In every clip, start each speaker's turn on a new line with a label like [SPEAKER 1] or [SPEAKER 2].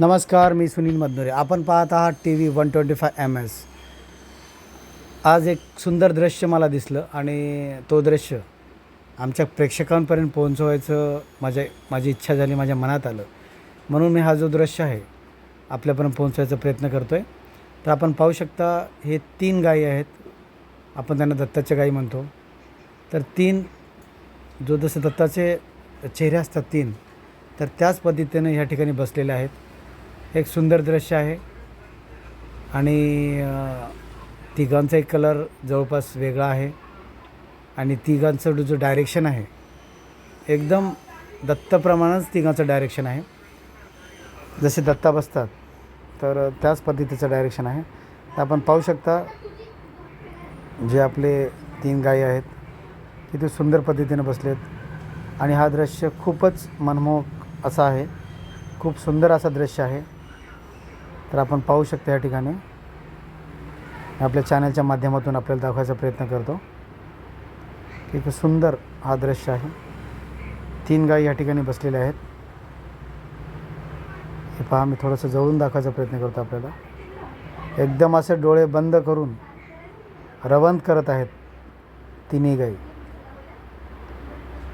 [SPEAKER 1] नमस्कार मी सुनील मदनुरे आपण पाहत आहात T V one twenty five M S. आज एक सुंदर दृश्य मला दिसलं आणि तो दृश्य आमच्या प्रेक्षकांपर्यंत पोहोचवायचं माझ्या माझी इच्छा झाली माझ्या मनात आलं. म्हणून मी हा जो दृश्य आहे आपल्यापर्यंत पोहोचवायचा प्रयत्न करतो आहे तर आपण पाहू शकता हे तीन गायी आहेत. आपण त्यांना दत्ताच्या गायी म्हणतो. तर तीन जो जसे दत्ताचे चेहरे असतात तीन तर त्याच पद्धतीने ह्या ठिकाणी बसलेले आहेत. एक सुंदर दृश्य आहे. आणि तिघांचा एक कलर जवळपास वेगळा आहे. आणि तिघांचं जो डायरेक्शन आहे एकदम दत्तप्रमाणेच तिघांचं डायरेक्शन आहे. जसे दत्ता बसतात तर त्याच पद्धतीचं डायरेक्शन आहे. तर आपण पाहू शकता जे आपले तीन गायी आहेत किती सुंदर पद्धतीने बसलेत. आणि हा दृश्य खूपच मनमोहक असा आहे. खूप सुंदर असा दृश्य आहे. तर आपण पाहू शकतो या ठिकाणी. आपल्या चॅनलच्या माध्यमातून आपल्याला दाखवायचा प्रयत्न करतो. एक सुंदर हा दृश्य आहे. तीन गायी या ठिकाणी बसलेल्या आहेत. हे पहा मी थोडंसं जवळून दाखवायचा प्रयत्न करतो आपल्याला. एकदम असे डोळे बंद करून रवंत करत आहेत तिन्ही गायी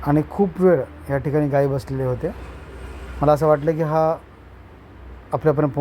[SPEAKER 1] आणि खूप वेळ या ठिकाणी गायी बसलेले होते. मला असं वाटलं की हा आपल्यापर्यंत पोहोच